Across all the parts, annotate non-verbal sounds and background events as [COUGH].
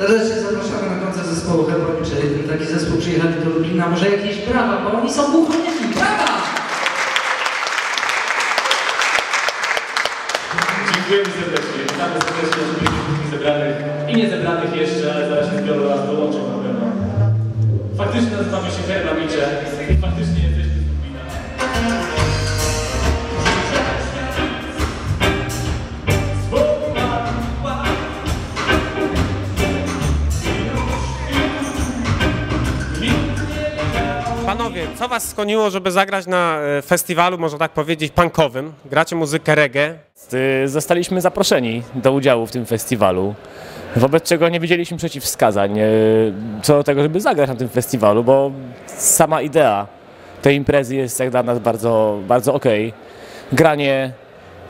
Serdecznie zapraszamy na koncert zespołu Herbowicze. Taki zespół przyjechali do Lublina. Może jakieś brawa, bo oni są głuchoniemi. Brawa! Dziękujemy serdecznie. Witamy serdecznie wszystkich zebranych i niezebranych jeszcze, ale zaraz się zbiorą nas dołączą na pewno. Faktycznie nazywamy się Herbawicze i faktycznie jesteśmy z Lublina. Panowie, co was skłoniło, żeby zagrać na e, festiwalu, można tak powiedzieć, punkowym? Gracie muzykę reggae. Zostaliśmy zaproszeni do udziału w tym festiwalu, wobec czego nie widzieliśmy przeciwwskazań y, co do tego, żeby zagrać na tym festiwalu, bo sama idea tej imprezy jest jak dla nas bardzo, bardzo okej. Granie,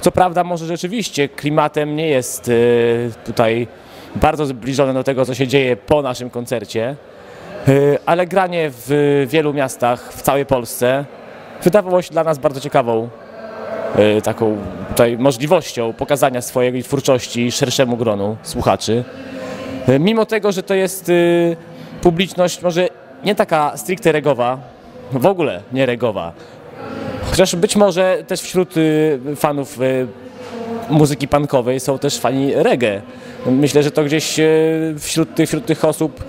co prawda może rzeczywiście klimatem nie jest y, tutaj bardzo zbliżone do tego, co się dzieje po naszym koncercie, ale granie w wielu miastach w całej Polsce wydawało się dla nas bardzo ciekawą y, taką tutaj możliwością pokazania swojej twórczości szerszemu gronu słuchaczy. Y, Mimo tego, że to jest y, publiczność może nie taka stricte regowa, w ogóle nie regowa, chociaż być może też wśród y, fanów y, muzyki punkowej są też fani reggae. Myślę, że to gdzieś wśród tych, wśród tych osób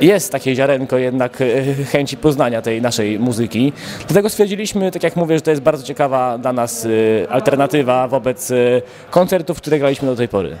jest takie ziarenko jednak y, chęci poznania tej naszej muzyki. Dlatego stwierdziliśmy, tak jak mówię, że to jest bardzo ciekawa dla nas y, alternatywa wobec y, koncertów, które graliśmy do tej pory.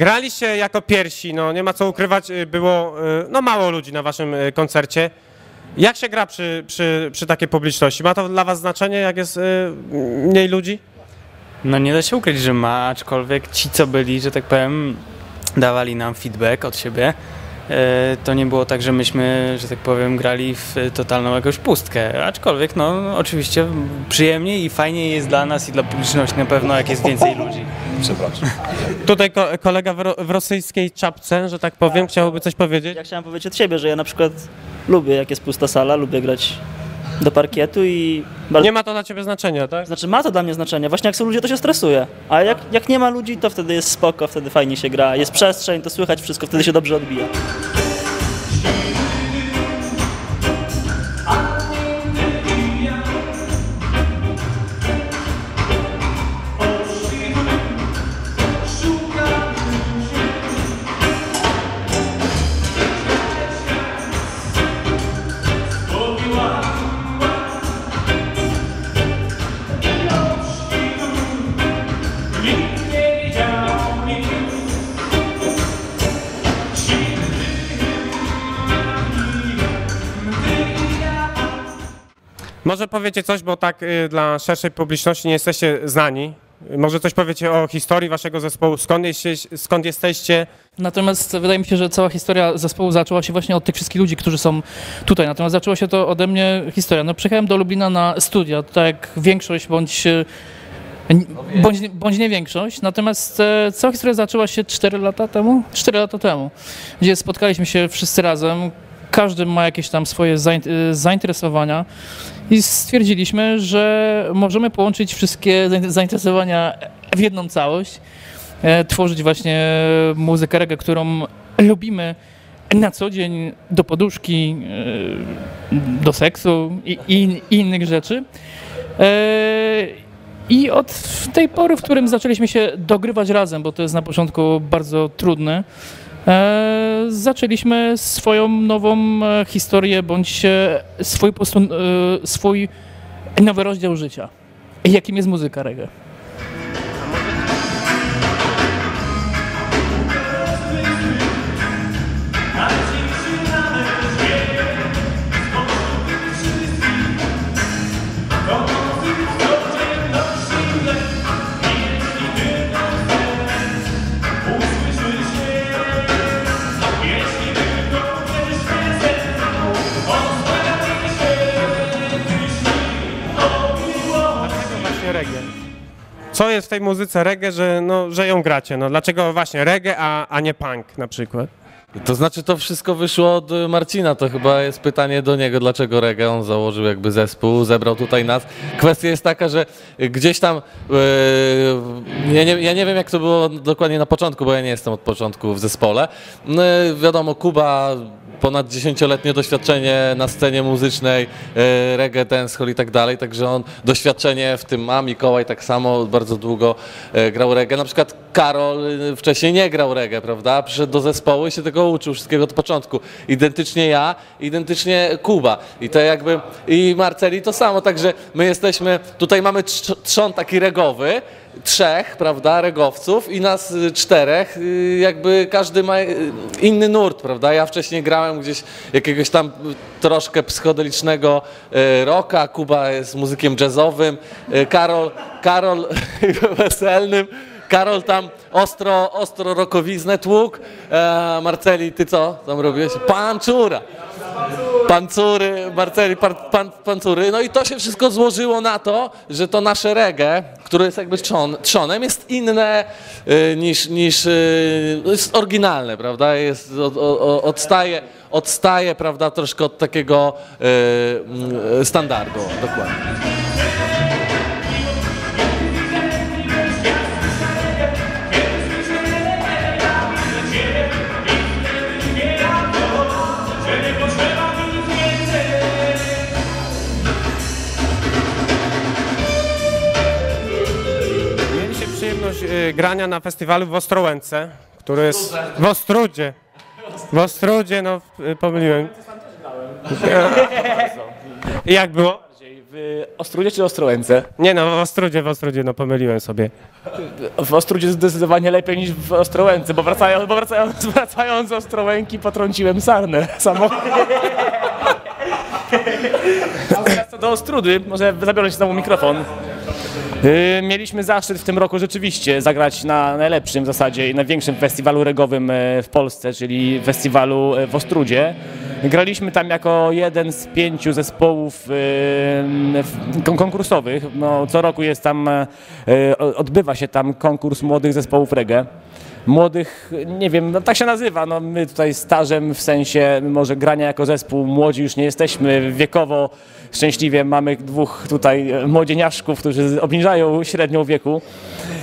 Graliście jako pierwsi, no nie ma co ukrywać, y, było y, no mało ludzi na waszym y, koncercie. Jak się gra przy, przy, przy takiej publiczności? Ma to dla was znaczenie, jak jest mniej ludzi? No nie da się ukryć, że ma, aczkolwiek ci, co byli, że tak powiem, dawali nam feedback od siebie. E, To nie było tak, że myśmy, że tak powiem, grali w totalną jakąś pustkę. Aczkolwiek, no oczywiście przyjemniej i fajniej jest dla nas i dla publiczności na pewno, jak jest więcej ludzi. Tutaj ko- kolega w, ro- w rosyjskiej czapce, że tak powiem, chciałby coś powiedzieć. Ja chciałem powiedzieć od siebie, że ja na przykład lubię, jak jest pusta sala, lubię grać do parkietu i. Nie ma to dla ciebie znaczenia, tak? Znaczy ma to dla mnie znaczenie, właśnie jak są ludzie, to się stresuje, a jak, jak nie ma ludzi, to wtedy jest spoko, wtedy fajnie się gra, jest przestrzeń, to słychać wszystko, wtedy się dobrze odbija. Może powiecie coś, bo tak y, dla szerszej publiczności nie jesteście znani. Y, Może coś powiecie o historii waszego zespołu, skąd, jesteś, skąd jesteście? Natomiast wydaje mi się, że cała historia zespołu zaczęła się właśnie od tych wszystkich ludzi, którzy są tutaj. Natomiast zaczęła się to ode mnie historia. No, przyjechałem do Lublina na studia, tak jak większość bądź, n- bądź, bądź nie większość. Natomiast e, cała historia zaczęła się 4 lata temu, 4 lata temu, gdzie spotkaliśmy się wszyscy razem. Każdy ma jakieś tam swoje e, zainteresowania i stwierdziliśmy, że możemy połączyć wszystkie zain- zainteresowania w jedną całość e, tworzyć właśnie muzykę reggae, którą lubimy na co dzień do poduszki, e, do seksu i, i, i innych rzeczy. E, I od tej pory, w którym zaczęliśmy się dogrywać razem, bo to jest na początku bardzo trudne, zaczęliśmy swoją nową e, historię bądź e, swój, e, swój nowy rozdział życia, jakim jest muzyka reggae. Co jest w tej muzyce reggae, że, no, że ją gracie? No, dlaczego właśnie reggae, a, a nie punk na przykład? To znaczy to wszystko wyszło od Marcina, to chyba jest pytanie do niego, dlaczego reggae on założył jakby zespół, zebrał tutaj nas. Kwestia jest taka, że gdzieś tam, yy, ja, nie, ja nie wiem jak to było dokładnie na początku, bo ja nie jestem od początku w zespole. No, wiadomo, Kuba ponad dziesięcioletnie doświadczenie na scenie muzycznej, e, reggae, dancehall i tak dalej, także on doświadczenie w tym ma, Mikołaj tak samo bardzo długo e, grał reggae. Na przykład Karol e, wcześniej nie grał reggae, prawda? Przyszedł do zespołu i się tego uczył wszystkiego od początku. Identycznie ja, identycznie Kuba. I to jakby, i Marceli to samo, także my jesteśmy, tutaj mamy trz- trzon taki regowy, trzech, prawda, regowców i nas y, czterech, y, jakby każdy ma y, inny nurt, prawda? Ja wcześniej grałem gdzieś jakiegoś tam troszkę psychodelicznego rocka, Kuba jest muzykiem jazzowym, Karol, Karol [LAUGHS] weselnym, Karol tam ostro, ostro rokowiznę tłukł, e, Marceli, ty co tam robiłeś? Panczura! Pancury, Marceli, pan, pan, pancury. No i to się wszystko złożyło na to, że to nasze reggae, które jest jakby trzon, trzonem, jest inne y, niż, niż y, jest oryginalne, prawda? Jest, od, odstaje, odstaje, prawda, troszkę od takiego y, standardu, dokładnie. Grania na festiwalu w Ostrołęce, który jest w Ostrudzie. W Ostrudzie, no y, pomyliłem. I jak było? W Ostrudzie czy Ostrołęce? Nie no, w Ostrudzie, w Ostrudzie, no pomyliłem sobie. W Ostrudzie zdecydowanie lepiej niż w Ostrołęce, bo wracając, bo wracając, [LAUGHS] wracając z Ostrołęki potrąciłem sarnę samochód. A teraz co do Ostrudy, może zabiorę się znowu mikrofon. Yy, Mieliśmy zaszczyt w tym roku rzeczywiście zagrać na najlepszym w zasadzie i największym festiwalu regowym e, w Polsce, czyli festiwalu e, w Ostrudzie. Graliśmy tam jako jeden z pięciu zespołów e, konkursowych. No, co roku jest tam, odbywa się tam konkurs młodych zespołów reggae. Młodych, nie wiem, no tak się nazywa. No, my tutaj stażem w sensie może grania jako zespół, młodzi już nie jesteśmy wiekowo. Szczęśliwie mamy dwóch tutaj młodzieniaszków, którzy obniżają średnią wieku.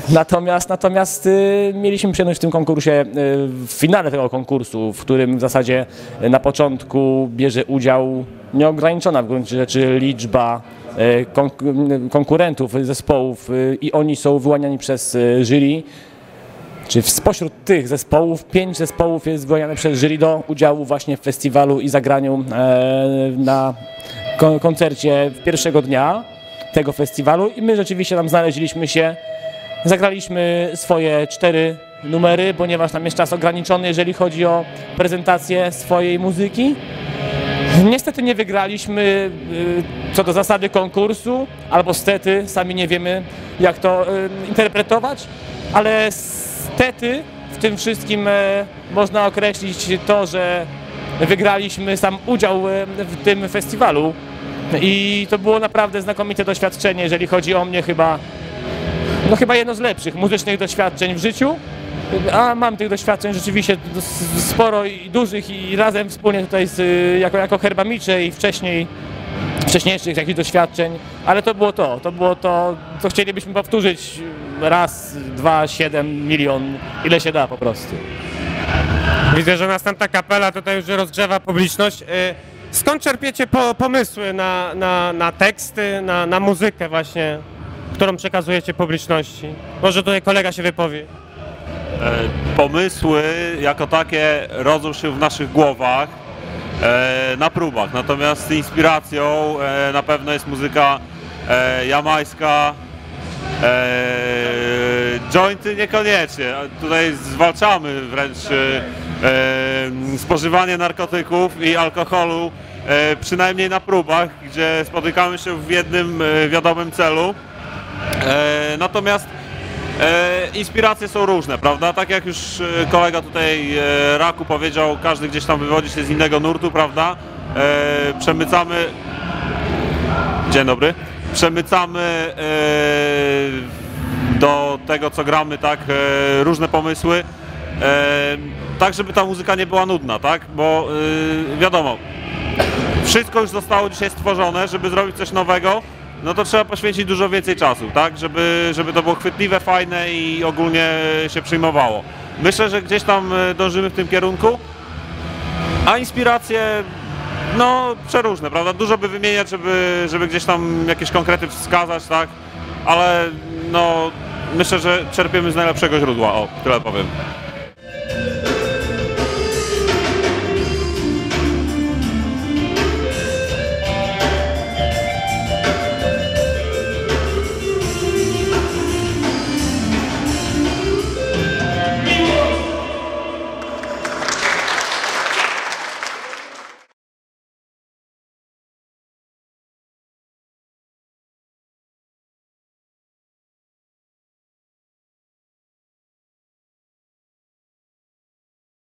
Natomiast, natomiast y, mieliśmy przyjemność w tym konkursie, y, w finale tego konkursu, w którym w zasadzie na początku bierze udział nieograniczona w gruncie rzeczy liczba y, konk- konkurentów, zespołów y, i oni są wyłaniani przez y, jury. Czy spośród tych zespołów, pięć zespołów jest wyłaniane przez jury do udziału właśnie w festiwalu i zagraniu e, na kon- koncercie pierwszego dnia tego festiwalu i my rzeczywiście tam znaleźliśmy się. Zagraliśmy swoje cztery numery, ponieważ tam jest czas ograniczony, jeżeli chodzi o prezentację swojej muzyki. Niestety nie wygraliśmy y, co do zasady konkursu, albo stety, sami nie wiemy jak to y, interpretować, ale stety w tym wszystkim e, można określić to, że wygraliśmy sam udział e, w tym festiwalu. I to było naprawdę znakomite doświadczenie, jeżeli chodzi o mnie chyba, no chyba jedno z lepszych muzycznych doświadczeń w życiu. A mam tych doświadczeń rzeczywiście sporo i dużych i razem wspólnie tutaj z, jako, jako herbamicze i wcześniej wcześniejszych jakichś doświadczeń, ale to było to, to było to, co chcielibyśmy powtórzyć raz, dwa, siedem, milion, ile się da po prostu. Widzę, że następna kapela tutaj już rozgrzewa publiczność. Y, Skąd czerpiecie po, pomysły na, na, na teksty, na, na muzykę właśnie, którą przekazujecie publiczności? Może tutaj kolega się wypowie. E, pomysły jako takie rodzą się w naszych głowach e, na próbach, natomiast inspiracją e, na pewno jest muzyka jamańska, jointy niekoniecznie, tutaj zwalczamy wręcz e, e, spożywanie narkotyków i alkoholu, e, przynajmniej na próbach, gdzie spotykamy się w jednym e, wiadomym celu. E, natomiast inspiracje są różne, prawda? Tak jak już kolega tutaj Raku powiedział, każdy gdzieś tam wywodzi się z innego nurtu, prawda? Przemycamy. Dzień dobry. Przemycamy do tego, co gramy, tak, e, różne pomysły, e, tak, żeby ta muzyka nie była nudna, tak, bo e, wiadomo, wszystko już zostało dzisiaj stworzone, żeby zrobić coś nowego, no to trzeba poświęcić dużo więcej czasu, tak, żeby, żeby to było chwytliwe, fajne i ogólnie się przyjmowało. Myślę, że gdzieś tam dążymy w tym kierunku, a inspiracje, no przeróżne, prawda? Dużo by wymieniać, żeby, żeby gdzieś tam jakieś konkrety wskazać, tak? Ale no myślę, że czerpiemy z najlepszego źródła, o, tyle powiem.